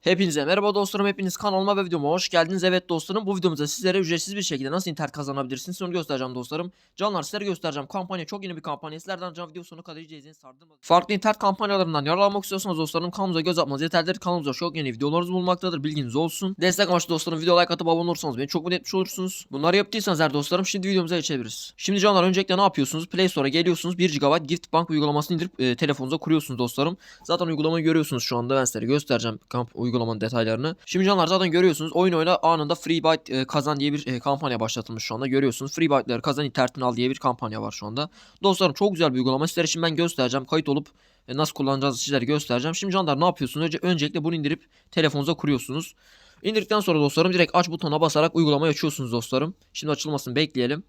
Hepinize merhaba dostlarım. Hepiniz kanalıma ve videoma hoş geldiniz. Evet dostlarım bu videomuzda sizlere ücretsiz bir şekilde nasıl internet kazanabilirsiniz onu göstereceğim dostlarım. Canlar sizlere göstereceğim. Kampanya çok yeni bir kampanya. Sizlerden can video sonuna kadar izleyeceğiniz sardırmadım. Farklı internet kampanyalarından yararlanmak istiyorsanız dostlarım kanalımıza göz atmanız yeterlidir. Kanalımızda çok yeni videolarımız bulunmaktadır. Bilginiz olsun. Destek amaçlı dostlarım video like atıp abone olursanız beni çok mutlu etmiş olursunuz. Bunları yaptıysanız her dostlarım şimdi videomuza geçebiliriz. Şimdi canlar öncelikle ne yapıyorsunuz? Play Store'a geliyorsunuz. 1 GB Gift Bank uygulamasını indirip e, telefonunuza kuruyorsunuz dostlarım. Zaten uygulamayı görüyorsunuz şu anda. Ben size göstereceğim kamp uygulamanın detaylarını. Şimdi canlar zaten görüyorsunuz. Oyun oyna anında Free Byte e, kazan diye bir e, kampanya başlatılmış şu anda. Görüyorsunuz. Free Byte'ları kazan internetini al diye bir kampanya var şu anda. Dostlarım çok güzel bir uygulama. Sizler için ben göstereceğim. Kayıt olup e, nasıl kullanacağınızı sizlere göstereceğim. Şimdi canlar ne yapıyorsunuz? Önce, öncelikle bunu indirip telefonunuza kuruyorsunuz. İndirdikten sonra dostlarım direkt aç butonuna basarak uygulamayı açıyorsunuz dostlarım. Şimdi açılmasını bekleyelim.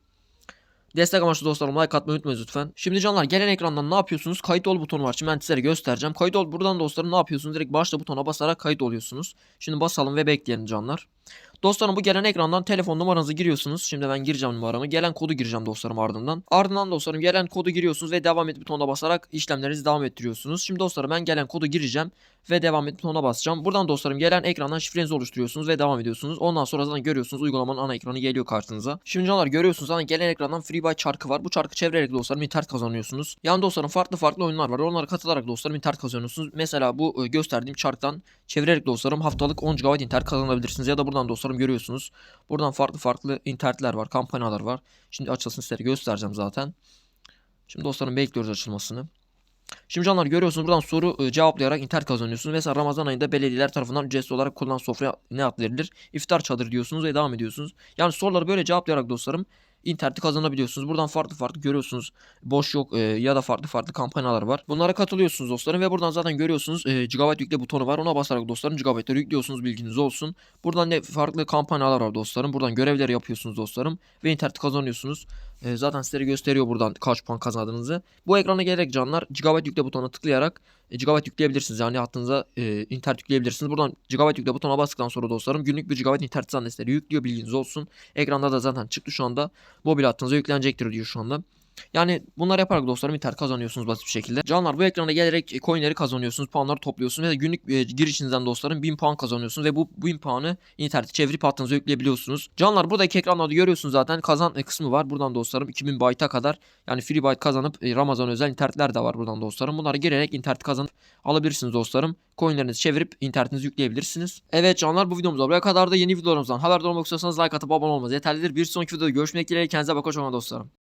Destek amaçlı dostlarım like atmayı unutmayın lütfen. Şimdi canlar gelen ekrandan ne yapıyorsunuz? Kayıt ol butonu var. Şimdi ben sizlere göstereceğim. Kayıt ol buradan dostlarım ne yapıyorsunuz? Direkt başla butona basarak kayıt oluyorsunuz. Şimdi basalım ve bekleyelim canlar. Dostlarım bu gelen ekrandan telefon numaranızı giriyorsunuz. Şimdi ben gireceğim numaramı. Gelen kodu gireceğim dostlarım ardından. Ardından dostlarım gelen kodu giriyorsunuz ve devam et butonuna basarak işlemlerinizi devam ettiriyorsunuz. Şimdi dostlarım ben gelen kodu gireceğim ve devam et butonuna basacağım. Buradan dostlarım gelen ekrandan şifrenizi oluşturuyorsunuz ve devam ediyorsunuz. Ondan sonra zaten görüyorsunuz uygulamanın ana ekranı geliyor karşınıza. Şimdi canlar görüyorsunuz zaten gelen ekrandan Free Buy çarkı var. Bu çarkı çevirerek dostlarım internet kazanıyorsunuz. Yani dostlarım farklı farklı oyunlar var. Onlara katılarak dostlarım internet kazanıyorsunuz. Mesela bu e, gösterdiğim çarktan çevirerek dostlarım haftalık 10 GB internet kazanabilirsiniz. Ya da buradan dostlarım görüyorsunuz. Buradan farklı farklı internetler var, kampanyalar var. Şimdi açılsın sizlere göstereceğim zaten. Şimdi dostlarım bekliyoruz açılmasını. Şimdi canlar görüyorsunuz buradan soru e, cevaplayarak internet kazanıyorsunuz. Mesela Ramazan ayında belediyeler tarafından ücretsiz olarak kullanılan sofraya ne ad verilir? İftar çadır diyorsunuz ve devam ediyorsunuz. Yani soruları böyle cevaplayarak dostlarım interneti kazanabiliyorsunuz. Buradan farklı farklı görüyorsunuz. Boş yok e, ya da farklı farklı kampanyalar var. Bunlara katılıyorsunuz dostlarım ve buradan zaten görüyorsunuz e, GB yükle butonu var. Ona basarak dostlarım GB'leri yüklüyorsunuz bilginiz olsun. Buradan ne farklı kampanyalar var dostlarım. Buradan görevleri yapıyorsunuz dostlarım ve interneti kazanıyorsunuz. E, zaten sizlere gösteriyor buradan kaç puan kazandığınızı. Bu ekrana gelerek canlar GB yükle butonuna tıklayarak GB yükleyebilirsiniz. Yani hattınıza e, internet yükleyebilirsiniz. Buradan GB yükle butonuna bastıktan sonra dostlarım günlük 1 GB internet zannetleri yüklüyor bilginiz olsun. Ekranda da zaten çıktı şu anda. Mobil hattınıza yüklenecektir diyor şu anda. Yani bunlar yaparak dostlarım internet kazanıyorsunuz basit bir şekilde. Canlar bu ekrana gelerek coinleri kazanıyorsunuz, puanları topluyorsunuz ve günlük e, girişinizden dostlarım 1000 puan kazanıyorsunuz ve bu 1000 puanı internete çevirip hattınıza yükleyebiliyorsunuz. Canlar buradaki ekranlarda görüyorsunuz zaten kazan e, kısmı var. Buradan dostlarım 2000 byte'a kadar yani free byte kazanıp e, Ramazan özel internetler de var buradan dostlarım. Bunları girerek internet kazanıp alabilirsiniz dostlarım. Coinlerinizi çevirip internetinizi yükleyebilirsiniz. Evet canlar bu videomuz buraya kadar da yeni videolarımızdan haberdar olmak istiyorsanız like atıp abone olmanız yeterlidir. Bir sonraki videoda görüşmek dileğiyle kendinize bakın dostlarım.